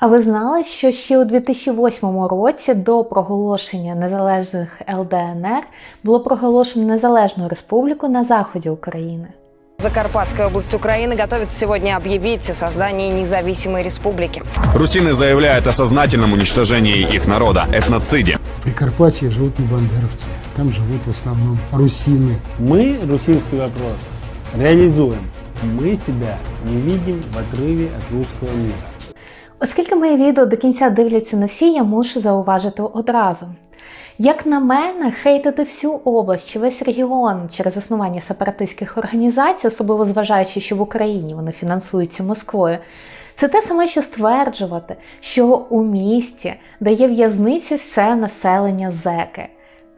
А ви знали, що ще у 2008 році до проголошення незалежних ЛДНР було проголошено незалежну республіку на заході України? Закарпатская область Украины готовится сегодня объявить о создании независимой республики. Русины заявляют о сознательном уничтожении их народа, этноциде. В Прикарпатье живут не бандеровцы, там живут в основном русины. Мы русинский вопрос реализуем. Мы себя не видим в отрыве от русского мира. Оскільки моє відео до кінця дивляться не всі, я мушу зауважити одразу. Як на мене, хейтити всю область чи весь регіон через існування сепаратистських організацій, особливо зважаючи, що в Україні вони фінансуються Москвою, це те саме, що стверджувати, що у місті, де є в'язниці, все населення зеки.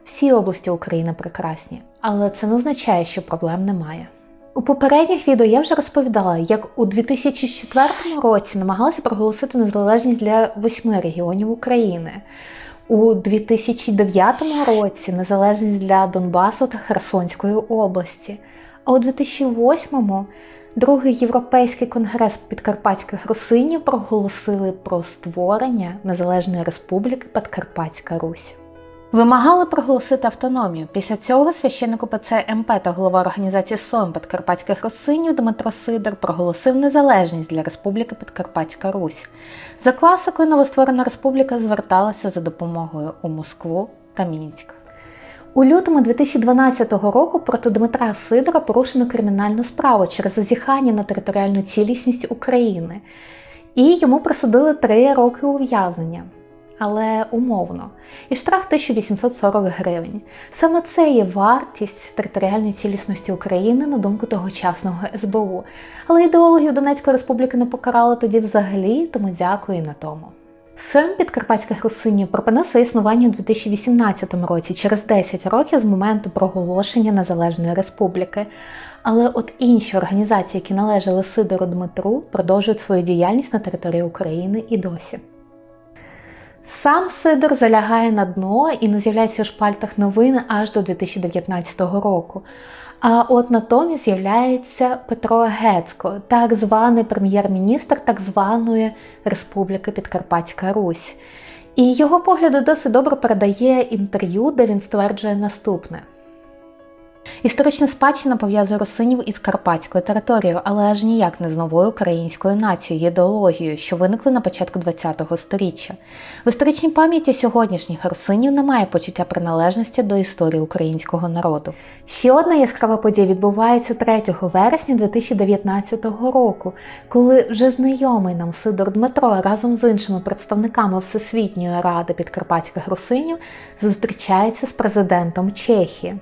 Всі області України прекрасні, але це не означає, що проблем немає. У попередніх відео я вже розповідала, як у 2004 році намагалися проголосити незалежність для восьми регіонів України. У 2009 році незалежність для Донбасу та Херсонської області. А у 2008 другий європейський конгрес підкарпатських русинів проголосили про створення Незалежної Республіки Подкарпатська Русь. Вимагали проголосити автономію. Після цього священник УПЦ МП та голова організації СОМ Подкарпатських Русинів Дмитро Сидор проголосив незалежність для Республіки Подкарпатська Русь. За класикою новостворена республіка зверталася за допомогою у Москву та Мінськ. У лютому 2012 року проти Дмитра Сидора порушено кримінальну справу через зазіхання на територіальну цілісність України, і йому присудили три роки ув'язнення але умовно, і штраф 1840 гривень. Саме це є вартість територіальної цілісності України на думку тогочасного СБУ. Але ідеологію Донецької республіки не покарали тоді взагалі, тому дякую на тому. Сем підкарпатських русинів припинив своє існування у 2018 році, через 10 років з моменту проголошення Незалежної республіки. Але от інші організації, які належали Сидору Дмитру, продовжують свою діяльність на території України і досі. Сам Сидор залягає на дно і не з'являється у шпальтах новин аж до 2019 року. А от натомість з'являється Петро Гецько, так званий прем'єр-міністр так званої Республіки Підкарпатська Русь. І його погляди досить добре передає інтерв'ю, де він стверджує наступне. Історична спадщина пов'язує русинів із карпатською територією, але аж ніяк не з новою українською нацією, ідеологією, що виникли на початку ХХ століття. В історичній пам'яті сьогоднішніх русинів немає почуття приналежності до історії українського народу. Ще одна яскрава подія відбувається 3 вересня 2019 року, коли вже знайомий нам Сидор Дмитро разом з іншими представниками Всесвітньої ради підкарпатських русинів зустрічається з президентом Чехії.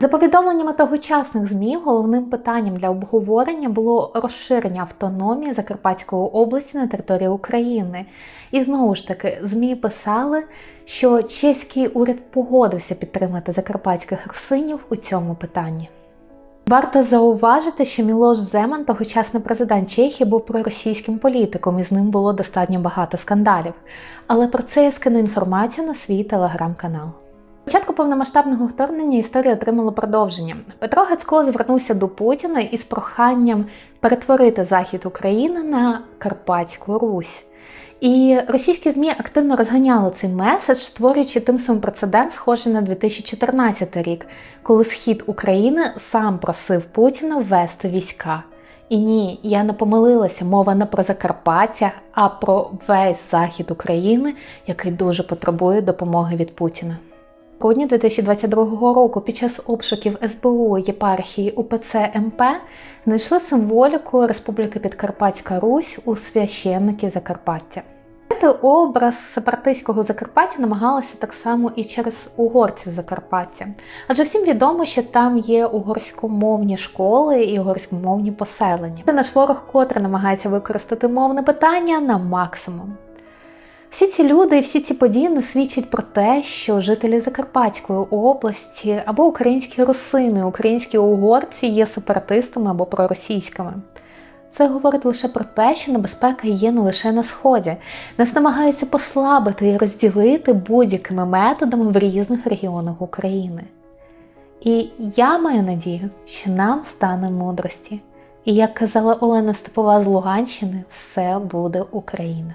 За повідомленнями тогочасних ЗМІ, головним питанням для обговорення було розширення автономії Закарпатської області на території України. І знову ж таки, ЗМІ писали, що чеський уряд погодився підтримати закарпатських русинів у цьому питанні. Варто зауважити, що Мілош Земан, тогочасний президент Чехії, був проросійським політиком, і з ним було достатньо багато скандалів. Але про це я скину інформацію на свій телеграм-канал. Початку повномасштабного вторгнення історія отримала продовження. Петро Гацько звернувся до Путіна із проханням перетворити захід України на Карпатську Русь. І російські ЗМІ активно розганяли цей меседж, створюючи тим самим прецедент, схожий на 2014 рік, коли схід України сам просив Путіна ввести війська. І ні, я не помилилася, мова не про Закарпаття, а про весь захід України, який дуже потребує допомоги від Путіна. Грудні 2022 року під час обшуків СБУ єпархії УПЦ МП знайшли символіку Республіки Підкарпатська Русь у священників Закарпаття. Образ сепаратистського Закарпаття намагалися так само і через угорців Закарпаття. Адже всім відомо, що там є угорськомовні школи і угорськомовні поселення. Це наш ворог, котрий намагається використати мовне питання на максимум. Всі ці люди і всі ці події не свідчать про те, що жителі Закарпатської області або українські русини, українські угорці є сепаратистами або проросійськими. Це говорить лише про те, що небезпека є не лише на сході. Нас намагаються послабити і розділити будь-якими методами в різних регіонах України. І я маю надію, що нам стане мудрості. І як казала Олена Степова з Луганщини, все буде Україна.